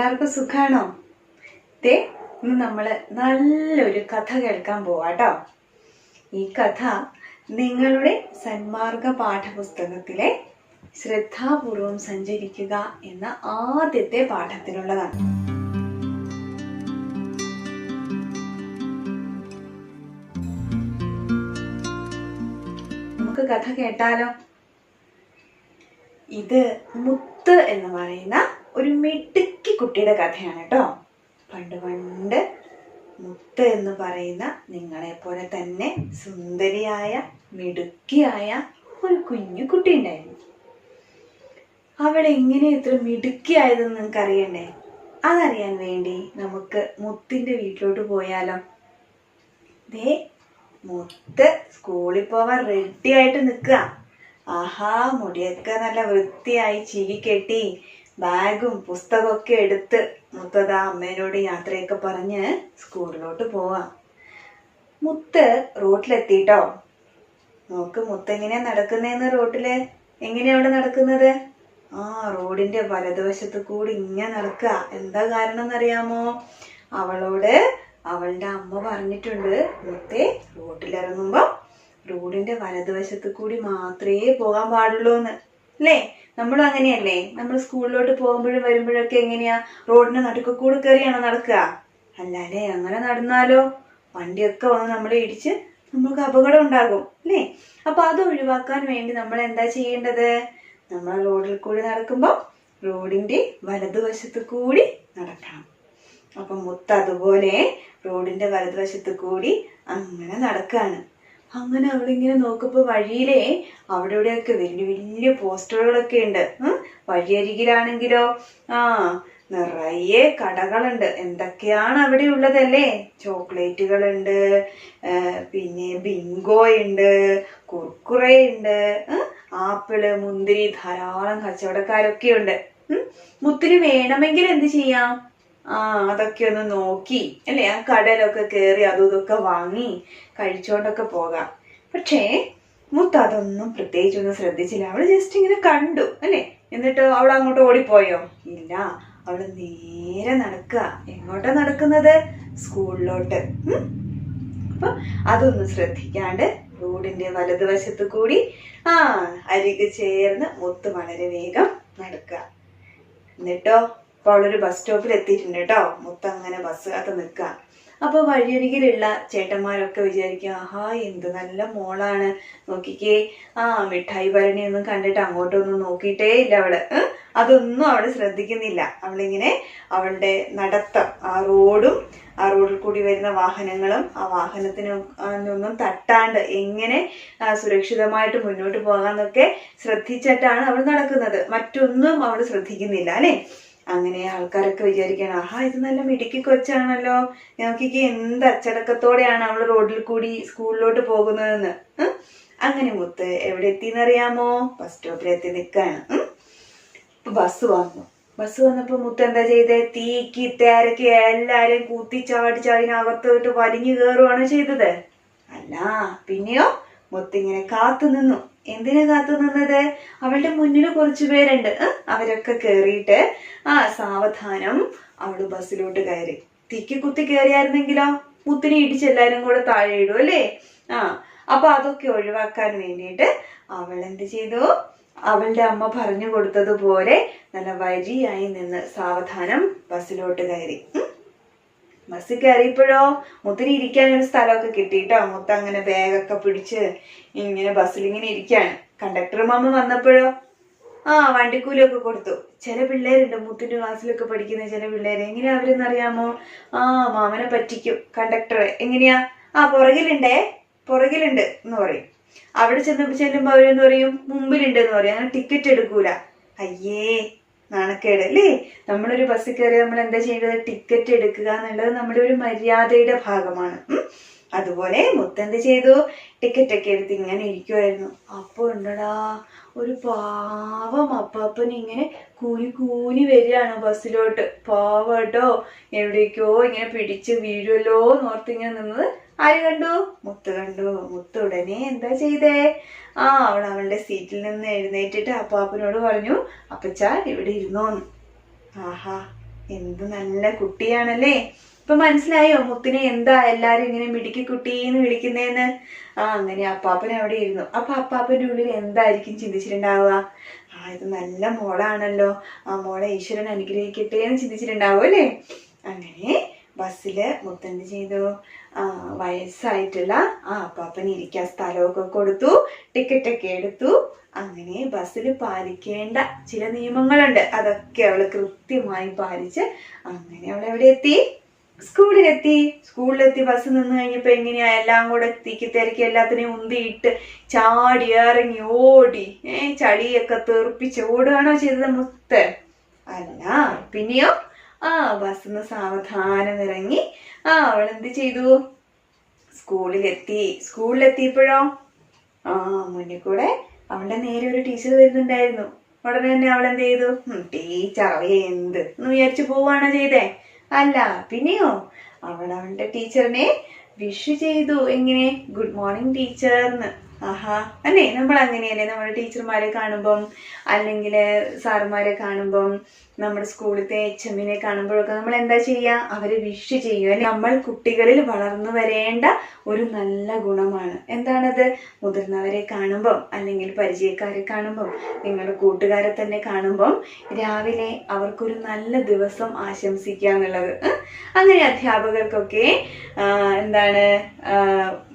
എല്ലാവർക്കും സുഖാണോ? ദേ ഇന്ന് നമ്മൾ നല്ലൊരു കഥ കേൾക്കാൻ പോവാട്ടോ ഈ കഥ നിങ്ങളുടെ സന്മാർഗ പാഠപുസ്തകത്തിലെ ശ്രദ്ധാപൂർവം സഞ്ചരിക്കുക എന്ന ആദ്യത്തെ പാഠത്തിനുള്ളതാണ്. നമുക്ക് കഥ കേട്ടാലോ? ഇത് മുത്ത് എന്ന് പറയുന്ന ഒരു മിടുക്കി കുട്ടിയുടെ കഥയാണ് കേട്ടോ പണ്ട് പണ്ട് മുത്ത് എന്ന് പറയുന്ന നിങ്ങളെപ്പോലെ തന്നെ സുന്ദരിയായ മിടുക്കിയായ ഒരു കുഞ്ഞു കുട്ടി ഉണ്ടായിരുന്നു. അവൾ എങ്ങനെ ഇത്ര മിടുക്കിയായതെന്ന് നിങ്ങൾക്ക് അറിയണ്ടേ അതറിയാൻ വേണ്ടി നമുക്ക് മുത്തിന്റെ വീട്ടിലോട്ട് പോയാലോ? ദേ മുത്ത് സ്കൂളിൽ പോവാൻ റെഡി ആയിട്ട് നിൽക്കുക. ആഹാ മുടിയൊക്കെ നല്ല വൃത്തിയായി ചിരി കെട്ടി. ബാഗും പുസ്തകമൊക്കെ എടുത്ത് മുത്തതാ അമ്മേനോട് യാത്രയൊക്കെ പറഞ്ഞ് സ്കൂളിലോട്ട് പോവാം. മുത്ത് റോട്ടിലെത്തിട്ടോ? നോക്ക് മുത്ത് എങ്ങനെയാ നടക്കുന്നതെന്ന് റോട്ടിൽ? എങ്ങനെയാ അവിടെ നടക്കുന്നത്? ആ റോഡിന്റെ വലതുവശത്ത് കൂടി ഇങ്ങനെ നടക്കുക എന്താ കാരണം എന്നറിയാമോ അവളോട് അവളുടെ അമ്മ പറഞ്ഞിട്ടുണ്ട് മുത്തേ റോട്ടിലിറങ്ങുമ്പോ റോഡിന്റെ വലതുവശത്ത് കൂടി മാത്രമേ പോകാൻ പാടുള്ളൂ എന്ന് അല്ലേ നമ്മളും അങ്ങനെയല്ലേ. നമ്മൾ സ്കൂളിലോട്ട് പോകുമ്പോഴും വരുമ്പോഴൊക്കെ എങ്ങനെയാ? റോഡിന്റെ നടുക്ക് കൂടെ കയറിയാണോ നടക്കുക? അല്ലാതെ അങ്ങനെ നടന്നാലോ? വണ്ടിയൊക്കെ വന്ന് നമ്മളെ ഇടിച്ച് നമ്മൾക്ക് അപകടം ഉണ്ടാകും അല്ലേ അപ്പൊ അത് ഒഴിവാക്കാൻ വേണ്ടി നമ്മൾ എന്താ ചെയ്യേണ്ടത്? നമ്മൾ റോഡിൽ കൂടി നടക്കുമ്പോൾ റോഡിന്റെ വലതുവശത്ത് കൂടി നടക്കണം. അപ്പൊ മുത്ത് അതുപോലെ റോഡിന്റെ വലതുവശത്ത് കൂടി അങ്ങനെ നടക്കാണ്. അങ്ങനെ അവളിങ്ങനെ നോക്കുമ്പോ വഴിയിലെ അവിടെ ഇവിടെയൊക്കെ വലിയ വലിയ പോസ്റ്ററുകളൊക്കെ ഉണ്ട്. വഴിയരികിലാണെങ്കിലോ ആ നിറയെ കടകളുണ്ട് എന്തൊക്കെയാണ് അവിടെ ഉള്ളതല്ലേ ചോക്ലേറ്റുകളുണ്ട് പിന്നെ ബിങ്കോ ഉണ്ട് കുർക്കുറെ ഉണ്ട്. ആപ്പിൾ മുന്തിരി ധാരാളം കച്ചവടക്കാരൊക്കെ ഉണ്ട്. മുത്തിന് വേണമെങ്കിൽ എന്ത് ചെയ്യാം ആ അതൊക്കെ ഒന്ന് നോക്കി. അല്ലേ? ആ കടലൊക്കെ കയറി അതും ഇതൊക്കെ വാങ്ങി കഴിച്ചോണ്ടൊക്കെ പോകാം. പക്ഷേ മുത്ത് അതൊന്നും പ്രത്യേകിച്ചൊന്നും ശ്രദ്ധിച്ചില്ല. അവൾ ജസ്റ്റ് ഇങ്ങനെ കണ്ടു അല്ലേ? എന്നിട്ട് അവൾ അങ്ങോട്ട് ഓടിപ്പോയോ? ഇല്ല. അവൾ നേരെ നടക്കുക എങ്ങോട്ടാ നടക്കുന്നത്? സ്കൂളിലോട്ട്. അപ്പൊ അതൊന്നും ശ്രദ്ധിക്കാണ്ട് റോഡിന്റെ വലതുവശത്ത് കൂടി ആ അരികെ ചേർന്ന് മുത്ത് വളരെ വേഗം നടക്കുക എന്നിട്ടോ? അപ്പൊ അവളൊരു ബസ് സ്റ്റോപ്പിൽ എത്തിയിട്ടുണ്ട് കേട്ടോ. മൊത്തം അങ്ങനെ ബസ് കാത്ത് നിൽക്കുക അപ്പൊ വഴിയരികിലുള്ള ചേട്ടന്മാരൊക്കെ വിചാരിക്കും ആഹാ എന്ത് നല്ല മോളാണ്. നോക്കിക്കേ ആ മിഠായി ഭരണി ഒന്നും കണ്ടിട്ട് അങ്ങോട്ടൊന്നും നോക്കിയിട്ടേ ഇല്ല അവൾ. അതൊന്നും അവൾ ശ്രദ്ധിക്കുന്നില്ല. അവളിങ്ങനെ അവളുടെ നടത്തം ആ റോഡും ആ റോഡിൽ കൂടി വരുന്ന വാഹനങ്ങളും ആ വാഹനത്തിനൊന്നും തട്ടാണ്ട് എങ്ങനെ സുരക്ഷിതമായിട്ട് മുന്നോട്ട് പോകാന്നൊക്കെ ശ്രദ്ധിച്ചിട്ടാണ് അവൾ നടക്കുന്നത്. മറ്റൊന്നും അവൾ ശ്രദ്ധിക്കുന്നില്ല അല്ലെ? അങ്ങനെ ആൾക്കാരൊക്കെ വിചാരിക്കണം ആഹാ ഇത് നല്ല മിടുക്കി കൊച്ചാണല്ലോ. ഞങ്ങൾക്ക് എന്ത് അച്ചടക്കത്തോടെയാണ് അവൾ റോഡിൽ കൂടി സ്കൂളിലോട്ട് പോകുന്നതെന്ന്. അങ്ങനെ മുത്ത് എവിടെ എത്തിയെന്നറിയാമോ? ബസ് സ്റ്റോപ്പിൽ എത്തി നിൽക്കാണ് ഇപ്പൊ ബസ് വന്നു. ബസ് വന്നപ്പോ മുത്ത് എന്താ ചെയ്തേ? തീക്കി തേരക്കി എല്ലാരെയും കൂത്തി ചാടി അതിനകത്തോട്ട് വലിഞ്ഞു കയറുവാണ് ചെയ്തത്? അല്ല പിന്നെയോ മുത്ത് ഇങ്ങനെ കാത്തു നിന്നു. എന്തിനാ കാത്തു നിന്നത്? അവളുടെ മുന്നിൽ കുറച്ചു പേരുണ്ട്. അവരൊക്കെ കേറിയിട്ട് ആ സാവധാനം അവൾ ബസ്സിലോട്ട് കയറി. തിക്കി കുത്തി കയറിയായിരുന്നെങ്കിലോ മുത്തിനെ ഇടിച്ച് എല്ലാരും കൂടെ താഴെ ഇടും അല്ലേ? ആ അപ്പൊ അതൊക്കെ ഒഴിവാക്കാൻ വേണ്ടിയിട്ട് അവൾ എന്ത് ചെയ്തു? അവളുടെ അമ്മ പറഞ്ഞു കൊടുത്തതുപോലെ നല്ല വരിയായി നിന്ന് സാവധാനം ബസ്സിലോട്ട് കയറി. ബസ്സിൽ കയറിയപ്പോഴോ മുത്തിന് ഇരിക്കാൻ ഒരു സ്ഥലമൊക്കെ കിട്ടിയിട്ടോ. മുത്ത അങ്ങനെ ബാഗൊക്കെ പിടിച്ച് ഇങ്ങനെ ബസ്സിൽ ഇങ്ങനെ കണ്ടക്ടർ മാമ വന്നപ്പോഴോ? ആ വണ്ടിക്കൂലിയൊക്കെ കൊടുത്തു. ചില പിള്ളേരുണ്ട് മുത്തിന്റെ ക്ലാസ്സിലൊക്കെ പഠിക്കുന്ന ചില പിള്ളേരെ. എങ്ങനെയാ അവരെന്ന് അറിയാമോ ആ മാമനെ പറ്റിക്കും. കണ്ടക്ടറെ. എങ്ങനെയാ? ആ പുറകിലുണ്ടേ? പുറകിലുണ്ട് എന്ന് പറയും. അവിടെ ചെന്നപ്പോ ചെല്ലുമ്പോ അവരെന്ന് പറയും? മുമ്പിലുണ്ട് എന്ന് പറയും. അങ്ങനെ ടിക്കറ്റ് എടുക്കൂല. അയ്യേ. നാണക്കേട് അല്ലേ? നമ്മളൊരു ബസ് കയറി നമ്മൾ എന്താ ചെയ്യേണ്ടത്? ടിക്കറ്റ് എടുക്കുക എന്നുള്ളത് നമ്മുടെ ഒരു മര്യാദയുടെ ഭാഗമാണ്. അതുപോലെ മുത്തെന്ത് ചെയ്തു? ടിക്കറ്റ് ഒക്കെ എടുത്ത് ഇങ്ങനെ ഇരിക്കുമായിരുന്നു അപ്പൊ ഉണ്ടടാ ഒരു പാവം അപ്പാപ്പൻ ഇങ്ങനെ കൂനി കൂനി വരികയാണ് ബസ്സിലോട്ട് പാവട്ടോ എവിടേക്കോ ഇങ്ങനെ പിടിച്ച് വീഴുമല്ലോ എന്നോർത്ത് ഇങ്ങനെ നിന്നത്. ആര് കണ്ടു? മുത്ത് കണ്ടു. മുത്ത് ഉടനെ എന്താ ചെയ്തേ? ആ അവൾ അവളുടെ സീറ്റിൽ നിന്ന് എഴുന്നേറ്റിട്ട് അപ്പാപ്പനോട് പറഞ്ഞു അപ്പച്ച ഇവിടെ ഇരുന്നോന്ന് ആഹാ എന്ത് നല്ല കുട്ടിയാണല്ലേ. ഇപ്പൊ മനസ്സിലായോ മുത്തിനെ എന്താ എല്ലാരും ഇങ്ങനെ മിടുക്കി കുട്ടി എന്ന് വിളിക്കുന്നേന്ന്? ആ അങ്ങനെ അപ്പാപ്പൻ അവിടെ ഇരുന്നു. അപ്പൊ അപ്പാപ്പന്റെ ഉള്ളിൽ എന്തായിരിക്കും ചിന്തിച്ചിട്ടുണ്ടാവുക? ആ ഇത് നല്ല മോളാണല്ലോ. ആ മോളെ ഈശ്വരൻ അനുഗ്രഹിക്കട്ടെ എന്ന് ചിന്തിച്ചിട്ടുണ്ടാവും അല്ലേ? അങ്ങനെ ബസ്സിൽ മുത്തെന്ത് ചെയ്തു? വയസ്സായിട്ടുള്ള ആ അപ്പാപ്പന് ഇരിക്കാൻ സ്ഥലമൊക്കെ കൊടുത്തു ടിക്കറ്റൊക്കെ എടുത്തു. അങ്ങനെ ബസ്സിൽ പാലിക്കേണ്ട ചില നിയമങ്ങളുണ്ട്. അതൊക്കെ അവൾ കൃത്യമായി പാലിച്ച് അങ്ങനെ അവൾ എവിടെ എത്തി? സ്കൂളിലെത്തി. സ്കൂളിലെത്തി ബസ് നിന്ന് കഴിഞ്ഞപ്പോ എങ്ങനെയാ എല്ലാം കൂടെ തിക്കി തിരക്കി എല്ലാത്തിനെയും ഉന്തിയിട്ട് ചാടി ഇറങ്ങി ഓടി ഏ ചളിയൊക്കെ തെറിപ്പിച്ച് ഓടുകയാണോ ചെയ്തത് മുത്ത്? അല്ല പിന്നെയോ? ആ ബസ്സിന്ന് സാവധാനം ഇറങ്ങി ആ അവൾ എന്ത് ചെയ്തു? സ്കൂളിലെത്തി. സ്കൂളിലെത്തിയപ്പോഴോ? ആ മുന്നിൽ കൂടെ അവളുടെ നേരെ ഒരു ടീച്ചർ വരുന്നുണ്ടായിരുന്നു. ഉടനെ തന്നെ അവൾ എന്ത് ചെയ്തു? "ഉം, ടീച്ചർ എന്ത് എന്ന് വിചാരിച്ചു പോവാണോ ചെയ്തേ. അല്ല പിന്നെയോ? അവൾ അവളുടെ ടീച്ചറിനെ വിഷ് ചെയ്തു. എങ്ങനെ? ഗുഡ് മോർണിംഗ് ടീച്ചർ എന്ന്. ആഹാ. അല്ലേ? നമ്മൾ അങ്ങനെയല്ലേ നമ്മുടെ ടീച്ചർമാരെ കാണുമ്പം അല്ലെങ്കിൽ സാറുമാരെ കാണുമ്പം നമ്മുടെ സ്കൂളിലത്തെ എച്ച് എമ്മിനെ കാണുമ്പോഴൊക്കെ നമ്മൾ എന്താ ചെയ്യുക അവരെ വിഷ് ചെയ്യുക. നമ്മൾ കുട്ടികളിൽ വളർന്നു വരേണ്ട ഒരു നല്ല ഗുണമാണ്. എന്താണത്? മുതിർന്നവരെ കാണുമ്പോൾ അല്ലെങ്കിൽ പരിചയക്കാരെ കാണുമ്പോൾ നിങ്ങളുടെ കൂട്ടുകാരെ തന്നെ കാണുമ്പോൾ രാവിലെ അവർക്കൊരു നല്ല ദിവസം ആശംസിക്കുക എന്നുള്ളത്. അങ്ങനെ അധ്യാപകർക്കൊക്കെ എന്താണ്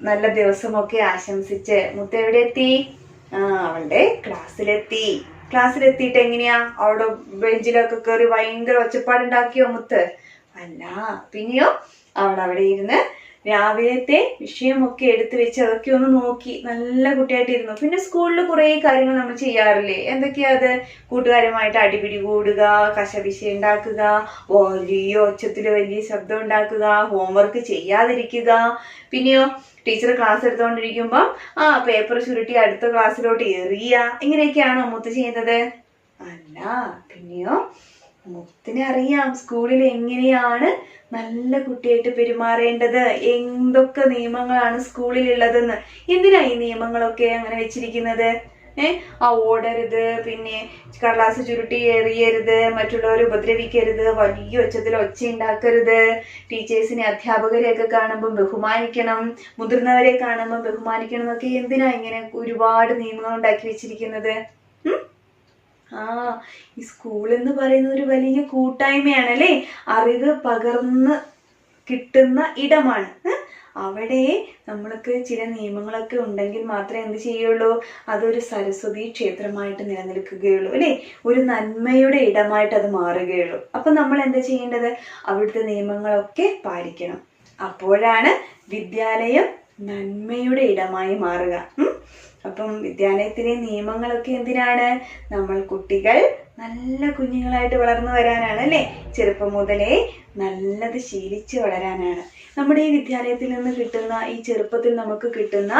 നല്ല ദിവസമൊക്കെ ആശംസിച്ച് മുത്ത എവിടെ എത്തി അവളുടെ ക്ലാസ്സിലെത്തി. ക്ലാസ്സിലെത്തിയിട്ട് എങ്ങനെയാ? അവിടെ ബെഞ്ചിലൊക്കെ കയറി ഭയങ്കര ഒച്ചപ്പാടുണ്ടാക്കിയോ മുത്ത്? അല്ല പിന്നെയോ? അവൾ അവിടെ ഇരുന്ന് രാവിലത്തെ വിഷയമൊക്കെ എടുത്തു വെച്ച് അതൊക്കെ ഒന്ന് നോക്കി. നല്ല കുട്ടിയായിട്ടിരുന്നു. പിന്നെ സ്കൂളിൽ കുറേ കാര്യങ്ങൾ നമ്മൾ ചെയ്യാറില്ലേ? എന്തൊക്കെയാ അത്? കൂട്ടുകാരുമായിട്ട് അടിപിടി കൂടുക കശപിശ ഉണ്ടാക്കുക വലിയ ഒച്ചത്തിൽ വലിയ ശബ്ദം ഉണ്ടാക്കുക ഹോംവർക്ക് ചെയ്യാതിരിക്കുക. പിന്നെയോ ടീച്ചർ ക്ലാസ് എടുത്തുകൊണ്ടിരിക്കുമ്പം ആ പേപ്പർ ചുരുട്ടി അടുത്ത ക്ലാസ്സിലോട്ട് എറിയുക. ഇങ്ങനെയൊക്കെയാണോ മുത്ത് ചെയ്യുന്നത്? അല്ല പിന്നെയോ മുത്തിനെ അറിയാം. സ്കൂളിൽ എങ്ങനെയാണ് നല്ല കുട്ടിയായിട്ട് പെരുമാറേണ്ടത്? എന്തൊക്കെ നിയമങ്ങളാണ് സ്കൂളിൽ ഉള്ളതെന്ന് എന്തിനാ ഈ നിയമങ്ങളൊക്കെ അങ്ങനെ വെച്ചിരിക്കുന്നത്? ഏർ ആ ഓടരുത് പിന്നെ കടലാസ് ചുരുട്ടി എറിയരുത് മറ്റുള്ളവരെ ഉപദ്രവിക്കരുത് വലിയ ഒച്ചത്തിൽ ഒച്ച ഉണ്ടാക്കരുത്. ടീച്ചേഴ്സിനെ അധ്യാപകരെയൊക്കെ കാണുമ്പോൾ ബഹുമാനിക്കണം. മുതിർന്നവരെ കാണുമ്പോൾ ബഹുമാനിക്കണം എന്നൊക്കെ എന്തിനാ ഇങ്ങനെ ഒരുപാട് നിയമങ്ങൾ ഉണ്ടാക്കി വെച്ചിരിക്കുന്നത്? ആ ഈ സ്കൂൾ എന്ന് പറയുന്നത് ഒരു വലിയ കൂട്ടായ്മയാണ് അല്ലേ അറിവ് പകർന്ന് കിട്ടുന്ന ഇടമാണ്. അവിടെ നമ്മൾക്ക് ചില നിയമങ്ങളൊക്കെ ഉണ്ടെങ്കിൽ മാത്രമേ എന്ത് ചെയ്യുള്ളൂ അതൊരു സരസ്വതി ക്ഷേത്രമായിട്ട് നിലനിൽക്കുകയുള്ളൂ അല്ലേ? ഒരു നന്മയുടെ ഇടമായിട്ട് അത് മാറുകയുള്ളൂ. അപ്പൊ നമ്മൾ എന്താ ചെയ്യേണ്ടത്? അവിടുത്തെ നിയമങ്ങളൊക്കെ പാലിക്കണം. അപ്പോഴാണ് വിദ്യാലയം നന്മയുടെ ഇടമായി മാറുക? അപ്പം വിദ്യാലയത്തിലെ നിയമങ്ങളൊക്കെ എന്തിനാണ്? നമ്മൾ കുട്ടികൾ നല്ല കുഞ്ഞുങ്ങളായിട്ട് വളർന്നു വരാനാണ് അല്ലേ? ചെറുപ്പം മുതലേ നല്ലത് ശീലിച്ച് വളരാനാണ്. നമ്മുടെ ഈ വിദ്യാലയത്തിൽ നിന്ന് കിട്ടുന്ന ഈ ചെറുപ്പത്തിൽ നമുക്ക് കിട്ടുന്ന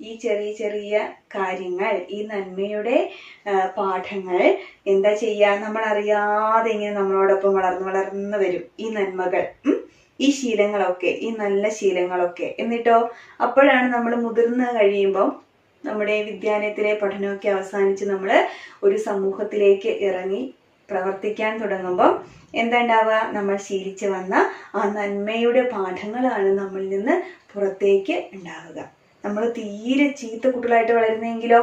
ഈ ചെറിയ ചെറിയ കാര്യങ്ങൾ ഈ നന്മയുടെ പാഠങ്ങൾ എന്താ ചെയ്യുക? നമ്മൾ അറിയാതെ ഇങ്ങനെ നമ്മളോടൊപ്പം വളർന്നു വളർന്നു വരും ഈ നന്മകൾ? ഈ ശീലങ്ങളൊക്കെ ഈ നല്ല ശീലങ്ങളൊക്കെ. എന്നിട്ടോ അപ്പോഴാണ് നമ്മൾ മുതിർന്ന് കഴിയുമ്പം നമ്മുടെ വിദ്യാലയത്തിലെ പഠനമൊക്കെ അവസാനിച്ച് നമ്മൾ ഒരു സമൂഹത്തിലേക്ക് ഇറങ്ങി പ്രവർത്തിക്കാൻ തുടങ്ങുമ്പോൾ എന്താ ഉണ്ടാവുക നമ്മൾ ശീലിച്ചു വന്ന ആ നന്മയുടെ പാഠങ്ങളാണ് നമ്മളിൽ നിന്ന് പുറത്തേക്ക് ഉണ്ടാവുക. നമ്മൾ തീരെ ചീത്ത കുട്ടികളായിട്ട് വളരുന്നെങ്കിലോ?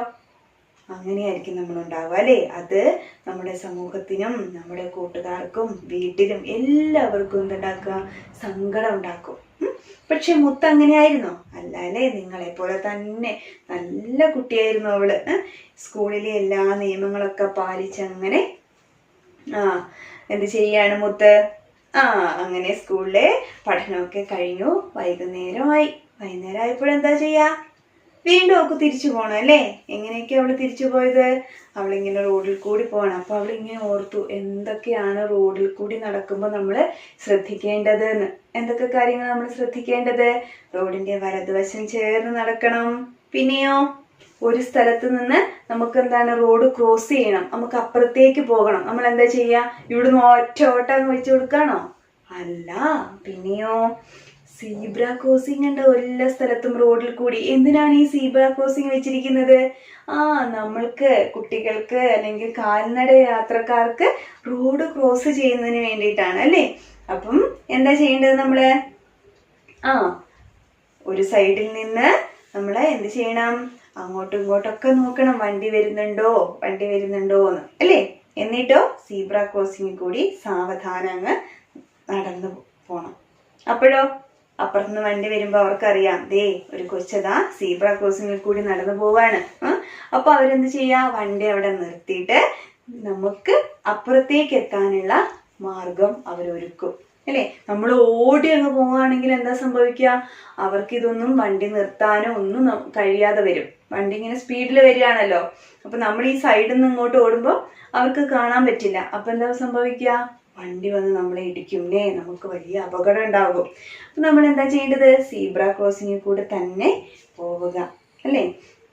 അങ്ങനെയായിരിക്കും നമ്മൾ ഉണ്ടാവുക അല്ലേ? അത് നമ്മുടെ സമൂഹത്തിനും നമ്മുടെ കൂട്ടുകാർക്കും വീട്ടിലും എല്ലാവർക്കും എന്തുണ്ടാക്കുക? സങ്കടം ഉണ്ടാക്കും. പക്ഷെ മുത്ത് അങ്ങനെയായിരുന്നോ? അല്ല അല്ലേ? നിങ്ങളെ പോലെ തന്നെ നല്ല കുട്ടിയായിരുന്നു അവൾ. സ്കൂളിലെ എല്ലാ നിയമങ്ങളൊക്കെ പാലിച്ച് അങ്ങനെ ആ എന്ത് ചെയ്യാണ് മുത്ത്? ആ അങ്ങനെ സ്കൂളിലെ പഠനമൊക്കെ കഴിഞ്ഞു. വൈകുന്നേരമായി. വൈകുന്നേരം ആയപ്പോഴെന്താ ചെയ്യാ? വീണ്ടും അവൾക്ക് തിരിച്ചു പോകണം അല്ലേ? എങ്ങനെയൊക്കെ അവൾ തിരിച്ചു പോയത്? അവളിങ്ങനെ റോഡിൽ കൂടി പോകണം അപ്പൊ അവളിങ്ങനെ ഓർത്തു എന്തൊക്കെയാണ് റോഡിൽ കൂടി നടക്കുമ്പോൾ നമ്മൾ ശ്രദ്ധിക്കേണ്ടത്? എന്തൊക്കെ കാര്യങ്ങൾ നമ്മൾ ശ്രദ്ധിക്കേണ്ടത്? റോഡിന്റെ വലതുവശം ചേർന്ന് നടക്കണം. പിന്നെയോ? ഒരു സ്ഥലത്ത് നിന്ന് നമുക്ക് എന്താണ് റോഡ് ക്രോസ് ചെയ്യണം. നമുക്ക് അപ്പുറത്തേക്ക് പോകണം. നമ്മൾ എന്താ ചെയ്യുക ഇവിടുന്ന് ഒറ്റ ഓട്ടം വെച്ച് കൊടുക്കാണോ? അല്ല. പിന്നെയോ? സീബ്ര ക്രോസിംഗ് ഉണ്ട് എല്ലാ സ്ഥലത്തും റോഡിൽ കൂടി. എന്തിനാണ് ഈ സീബ്ര ക്രോസിംഗ് വെച്ചിരിക്കുന്നത്? ആ നമ്മൾക്ക് കുട്ടികൾക്ക് അല്ലെങ്കിൽ കാൽനട യാത്രക്കാർക്ക് റോഡ് ക്രോസ് ചെയ്യുന്നതിന് വേണ്ടിയിട്ടാണ് അല്ലേ? അപ്പം എന്താ ചെയ്യേണ്ടത് നമ്മൾ? ആ ഒരു സൈഡിൽ നിന്ന് നമ്മൾ എന്ത് ചെയ്യണം? അങ്ങോട്ടും ഇങ്ങോട്ടൊക്കെ നോക്കണം. വണ്ടി വരുന്നുണ്ടോ? വണ്ടി വരുന്നുണ്ടോ എന്ന് അല്ലേ? എന്നിട്ടോ സീബ്ര ക്രോസിംഗിൽ കൂടി സാവധാനം അങ്ങ് നടന്നു പോണം. അപ്പോഴോ? അപ്പുറത്തുനിന്ന് വണ്ടി വരുമ്പോ അവർക്കറിയാം ദേ ഒരു കൊച്ചതാ സീബ്ര ക്രോസിംഗിൽ കൂടി നടന്നു പോവാണ്. അപ്പൊ അവരെന്ത് ചെയ്യാ? വണ്ടി അവിടെ നിർത്തിയിട്ട് നമുക്ക് അപ്പുറത്തേക്ക് എത്താനുള്ള മാർഗം അവരൊരുക്കും. അല്ലേ? നമ്മൾ ഓടി അങ്ങ് പോവുകയാണെങ്കിൽ എന്താ സംഭവിക്കുക? അവർക്ക് ഇതൊന്നും വണ്ടി നിർത്താനോ ഒന്നും കഴിയാതെ വരും. വണ്ടി ഇങ്ങനെ സ്പീഡിൽ വരികയാണല്ലോ. അപ്പൊ നമ്മൾ ഈ സൈഡിൽ നിന്ന് ഇങ്ങോട്ട് ഓടുമ്പോൾ അവർക്ക് കാണാൻ പറ്റില്ല. അപ്പൊ എന്താ സംഭവിക്കുക? വണ്ടി വന്ന് നമ്മളെ ഇടിക്കുന്നേ നമുക്ക് വലിയ അപകടം ഉണ്ടാകും. അപ്പൊ നമ്മൾ എന്താ ചെയ്യേണ്ടത്? സീബ്ര ക്രോസിങ്ങിൽ കൂടെ തന്നെ പോവുക അല്ലേ?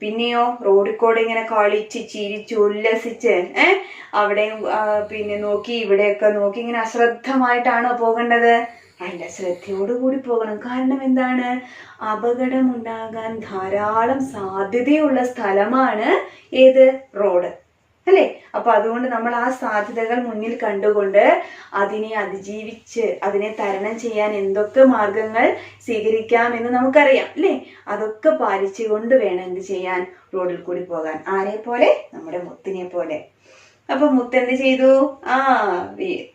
പിന്നെയോ റോഡിൽ കൂടെ ഇങ്ങനെ കളിച്ച് ചിരിച്ച് ഉല്ലസിച്ച് ഏഹ് അവിടെയും പിന്നെ നോക്കി ഇവിടെയൊക്കെ നോക്കി ഇങ്ങനെ അശ്രദ്ധമായിട്ടാണോ പോകേണ്ടത്? അല്ല ശ്രദ്ധയോടുകൂടി പോകണം. കാരണം എന്താണ്? അപകടം ഉണ്ടാകാൻ ധാരാളം സാധ്യതയുള്ള സ്ഥലമാണ് ഏത്? റോഡ് അല്ലേ? അപ്പൊ അതുകൊണ്ട് നമ്മൾ ആ സാധ്യതകൾ മുന്നിൽ കണ്ടുകൊണ്ട് അതിനെ അതിജീവിച്ച് അതിനെ തരണം ചെയ്യാൻ എന്തൊക്കെ മാർഗങ്ങൾ സ്വീകരിക്കാം എന്ന് നമുക്കറിയാം അല്ലേ? അതൊക്കെ പാലിച്ചുകൊണ്ട് വേണം എന്ത് ചെയ്യാൻ റോഡിൽ കൂടി പോകാൻ. ആരെ പോലെ? നമ്മുടെ മുത്തിനെ പോലെ. അപ്പൊ മുത്ത് എന്ത് ചെയ്തു? ആ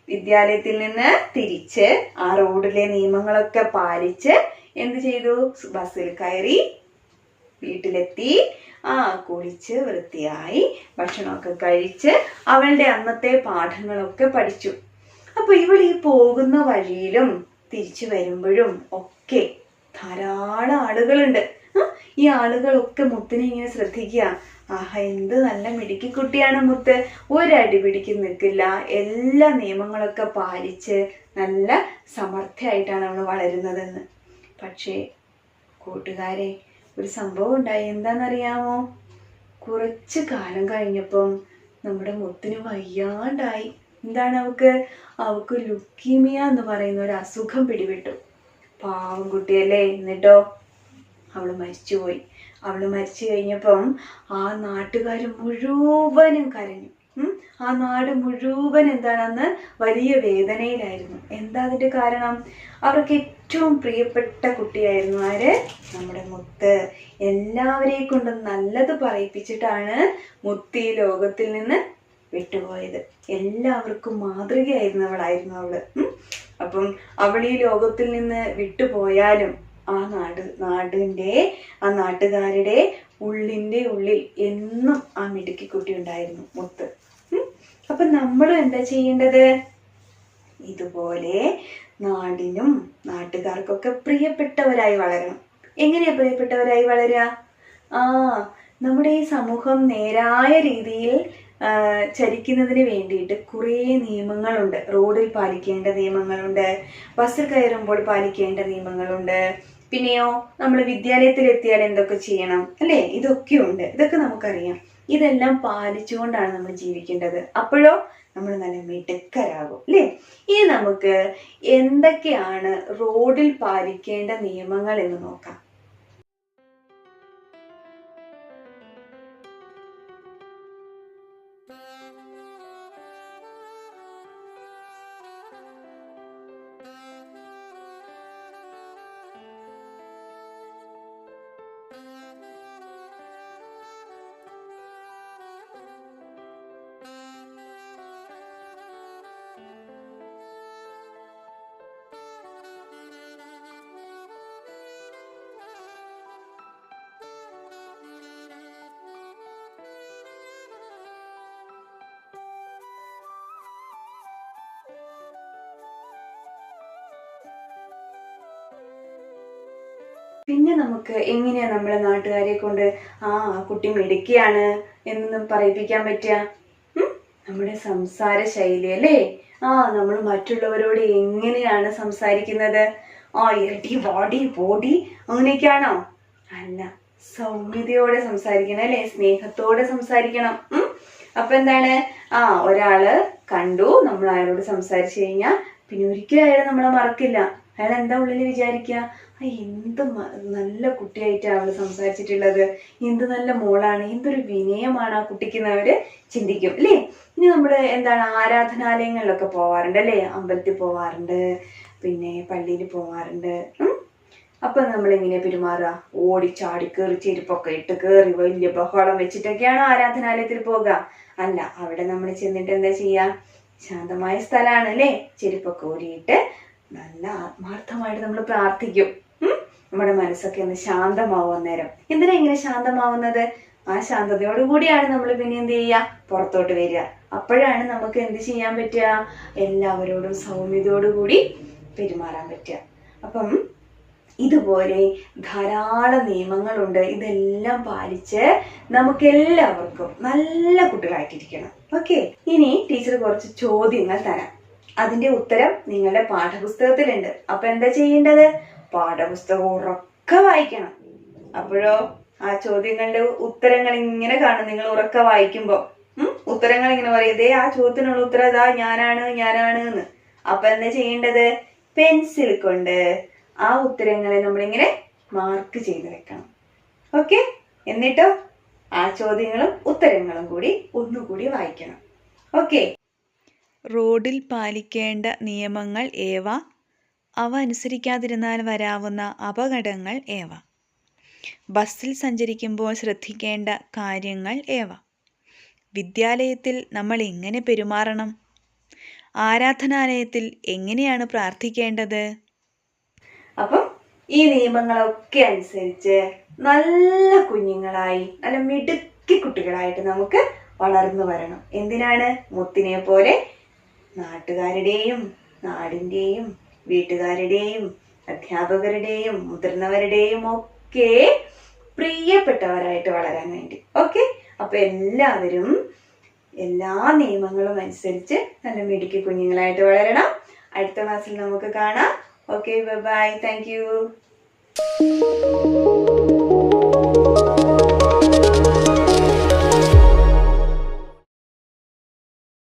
വിദ്യാലയത്തിൽ നിന്ന് തിരിച്ച് ആ റോഡിലെ നിയമങ്ങളൊക്കെ പാലിച്ച് എന്ത് ചെയ്തു? ബസ്സിൽ കയറി വീട്ടിലെത്തി. ആ കുളിച്ച് വൃത്തിയായി ഭക്ഷണമൊക്കെ കഴിച്ച് അവളുടെ അന്നത്തെ പാഠങ്ങളൊക്കെ പഠിച്ചു. അപ്പൊ ഇവൾ ഈ പോകുന്ന വഴിയിലും തിരിച്ചു വരുമ്പോഴും ഒക്കെ ധാരാളം ആളുകളുണ്ട്. ഈ ആളുകളൊക്കെ മുത്തിനെ ഇങ്ങനെ ശ്രദ്ധിക്കുക. ആഹ എന്ത് നല്ല മിടുക്കി കുട്ടിയാണ് മുത്ത്. ഒരടി പിടിക്ക് നിൽക്കില്ല. എല്ലാ നിയമങ്ങളൊക്കെ പാലിച്ച് നല്ല സമർത്ഥയായിട്ടാണ് അവൾ വളരുന്നതെന്ന്. പക്ഷേ കൂട്ടുകാരെ ഒരു സംഭവം ഉണ്ടായി. എന്താണെന്നറിയാമോ? കുറച്ച് കാലം കഴിഞ്ഞപ്പം നമ്മുടെ മുത്തിന് വയ്യാണ്ടായി. എന്താണ് അവക്ക്? അവക്ക് ലുക്കീമിയ എന്ന് പറയുന്ന ഒരു അസുഖം പിടിപെട്ടു. പാവം കുട്ടിയല്ലേ. എന്നിട്ടോ? അവൾ മരിച്ചുപോയി. അവൾ മരിച്ചു കഴിഞ്ഞപ്പം ആ നാട്ടുകാർ മുഴുവനും കരഞ്ഞു. ആ നാട് മുഴുവൻ എന്താണെന്ന് വലിയ വേദനയിലായിരുന്നു. എന്താ അതിന്റെ കാരണം? അവർക്ക് ഏറ്റവും പ്രിയപ്പെട്ട കുട്ടിയായിരുന്നു ആര്? നമ്മുടെ മുത്ത്. എല്ലാവരെയും കൊണ്ട് നല്ലത് പറയിപ്പിച്ചിട്ടാണ് മുത്തി ലോകത്തിൽ നിന്ന് വിട്ടുപോയത്. എല്ലാവർക്കും മാതൃകയായിരുന്നു അവളായിരുന്നു അവൾ. അപ്പം അവൾ ഈ ലോകത്തിൽ നിന്ന് വിട്ടുപോയാലും ആ നാട് നാടിന്റെ ആ നാട്ടുകാരുടെ ഉള്ളിന്റെ ഉള്ളിൽ എന്നും ആ മിടുക്കി കുട്ടി ഉണ്ടായിരുന്നു മുത്ത്. അപ്പൊ നമ്മളും എന്താ ചെയ്യേണ്ടത്? ഇതുപോലെ നാടിനും നാട്ടുകാർക്കൊക്കെ പ്രിയപ്പെട്ടവരായി വളരണം. എങ്ങനെയാ പ്രിയപ്പെട്ടവരായി വളരുക ആ നമ്മുടെ ഈ സമൂഹം നേരായ രീതിയിൽ ചരിക്കുന്നതിന് വേണ്ടിയിട്ട് കുറേ നിയമങ്ങളുണ്ട്. റോഡിൽ പാലിക്കേണ്ട നിയമങ്ങളുണ്ട്. ബസ്സിൽ കയറുമ്പോൾ പാലിക്കേണ്ട നിയമങ്ങളുണ്ട്. പിന്നെയോ നമ്മൾ വിദ്യാലയത്തിൽ എത്തിയാൽ എന്തൊക്കെ ചെയ്യണം? അല്ലേ? ഇതൊക്കെ ഉണ്ട് ഇതൊക്കെ നമുക്കറിയാം. ഇതെല്ലാം പാലിച്ചുകൊണ്ടാണ് നമ്മൾ ജീവിക്കേണ്ടത്. അപ്പോഴോ നമ്മൾ നല്ല മിടുക്കരാകും അല്ലേ? ഇനി നമുക്ക് എന്തൊക്കെയാണ് റോഡിൽ പാലിക്കേണ്ട നിയമങ്ങൾ എന്ന് നോക്കാം. പിന്നെ നമുക്ക് എങ്ങനെയാ നമ്മളെ നാട്ടുകാരെ കൊണ്ട് ആ ആ കുട്ടി മിടുക്കിയാണ് എന്നൊന്നും പറയിപ്പിക്കാൻ പറ്റുക? നമ്മുടെ സംസാര ശൈലി അല്ലേ? ആ നമ്മൾ മറ്റുള്ളവരോട് എങ്ങനെയാണ് സംസാരിക്കുന്നത്? ആ എടി വാടി പോടി അങ്ങനെയൊക്കെയാണോ? അല്ല സൗമ്യതയോടെ സംസാരിക്കണം അല്ലേ? സ്നേഹത്തോടെ സംസാരിക്കണം? അപ്പൊ എന്താണ്? ആ ഒരാൾ കണ്ടു നമ്മൾ അയാളോട് സംസാരിച്ചു കഴിഞ്ഞാൽ പിന്നെ ഒരിക്കലും അയാൾ നമ്മളെ മറക്കില്ല. അയാൾ എന്താ ഉള്ളിൽ വിചാരിക്കുക എന്ത് നല്ല കുട്ടിയായിട്ടാണ് അവൾ സംസാരിച്ചിട്ടുള്ളത്. എന്ത് നല്ല മോളാണ്. എന്തൊരു വിനയമാണ് ആ കുട്ടിക്ക് അവർ ചിന്തിക്കും അല്ലേ? ഇനി നമ്മൾ എന്താണ് ആരാധനാലയങ്ങളിലൊക്കെ പോവാറുണ്ട് അല്ലേ? അമ്പലത്തിൽ പോവാറുണ്ട് പിന്നെ പള്ളിയിൽ പോവാറുണ്ട്. അപ്പൊ നമ്മൾ എങ്ങനെ പെരുമാറുക ചാടി കയറി ചെരുപ്പൊക്കെ ഇട്ട് കയറി വലിയ ബഹളം വെച്ചിട്ടൊക്കെയാണ് ആരാധനാലയത്തിൽ പോവുക. അല്ല അവിടെ നമ്മൾ ചെന്നിട്ട് എന്താ ചെയ്യാ? ശാന്തമായ സ്ഥലമാണ് അല്ലേ? ചെരുപ്പൊക്കെ ഊരിയിട്ട് നല്ല ആത്മാർത്ഥമായിട്ട് നമ്മൾ പ്രാർത്ഥിക്കും? നമ്മുടെ മനസ്സൊക്കെ ഒന്ന് ശാന്തമാവും അന്നേരം. എന്തിനാ ഇങ്ങനെ ശാന്തമാവുന്നത്? ആ ശാന്തതയോട് കൂടിയാണ് നമ്മൾ പിന്നെ എന്ത് ചെയ്യുക? പുറത്തോട്ട് വരിക. അപ്പോഴാണ് നമുക്ക് എന്ത് ചെയ്യാൻ പറ്റുക? എല്ലാവരോടും സൗമ്യതയോടുകൂടി പെരുമാറാൻ പറ്റുക. അപ്പം ഇതുപോലെ ധാരാളം നിയമങ്ങളുണ്ട്. ഇതെല്ലാം പാലിച്ച് നമുക്ക് എല്ലാവർക്കും നല്ല കുട്ടികളായിട്ടിരിക്കണം. ഓക്കെ? ഇനി ടീച്ചർ കുറച്ച് ചോദ്യങ്ങൾ തരാം. അതിന്റെ ഉത്തരം നിങ്ങളുടെ പാഠപുസ്തകത്തിലുണ്ട്. അപ്പൊ എന്താ ചെയ്യേണ്ടത്? പാഠപുസ്തകം ഉറക്കെ വായിക്കണം. അപ്പോഴോ ആ ചോദ്യങ്ങളുടെ ഉത്തരങ്ങൾ ഇങ്ങനെ കാണും. നിങ്ങൾ ഉറക്കെ വായിക്കുമ്പോ. ഉം? ഉത്തരങ്ങൾ ഇങ്ങനെ പറയും. ദേ ആ ചോദ്യത്തിനുള്ള ഉത്തരം ഇതാ ഞാനാണ് ഞാനാണ് എന്ന്. അപ്പൊ എന്താ ചെയ്യേണ്ടത്? പെൻസിൽ കൊണ്ട് ആ ഉത്തരങ്ങളെ നമ്മളിങ്ങനെ മാർക്ക് ചെയ്ത് വെക്കണം. ഓക്കെ? എന്നിട്ടോ? ആ ചോദ്യങ്ങളും ഉത്തരങ്ങളും കൂടി ഒന്നുകൂടി വായിക്കണം. ഓക്കെ? റോഡിൽ പാലിക്കേണ്ട നിയമങ്ങൾ ഏവ? അവ അനുസരിക്കാതിരുന്നാൽ വരാവുന്ന അപകടങ്ങൾ ഏവ? ബസ്സിൽ സഞ്ചരിക്കുമ്പോൾ ശ്രദ്ധിക്കേണ്ട കാര്യങ്ങൾ ഏവ? വിദ്യാലയത്തിൽ നമ്മൾ എങ്ങനെ പെരുമാറണം? ആരാധനാലയത്തിൽ എങ്ങനെയാണ് പ്രാർത്ഥിക്കേണ്ടത്? അപ്പം ഈ നിയമങ്ങളൊക്കെ അനുസരിച്ച് നല്ല കുഞ്ഞുങ്ങളായി നല്ല മിടുക്കി കുട്ടികളായിട്ട് നമുക്ക് വളർന്നു വരണം. എന്തിനാണ്? മുത്തിനെ പോലെ നാട്ടുകാരുടെയും നാടിന്റെയും വീട്ടുകാരുടെയും അധ്യാപകരുടെയും മുതിർന്നവരുടെയും ഒക്കെ പ്രിയപ്പെട്ടവരായിട്ട് വളരാൻ വേണ്ടി. ഓക്കെ അപ്പൊ എല്ലാവരും എല്ലാ നിയമങ്ങളും അനുസരിച്ച് നല്ല മിടുക്കി കുഞ്ഞുങ്ങളായിട്ട് വളരണം. അടുത്ത ക്ലാസ്സിൽ നമുക്ക് കാണാം. Okay bye thank you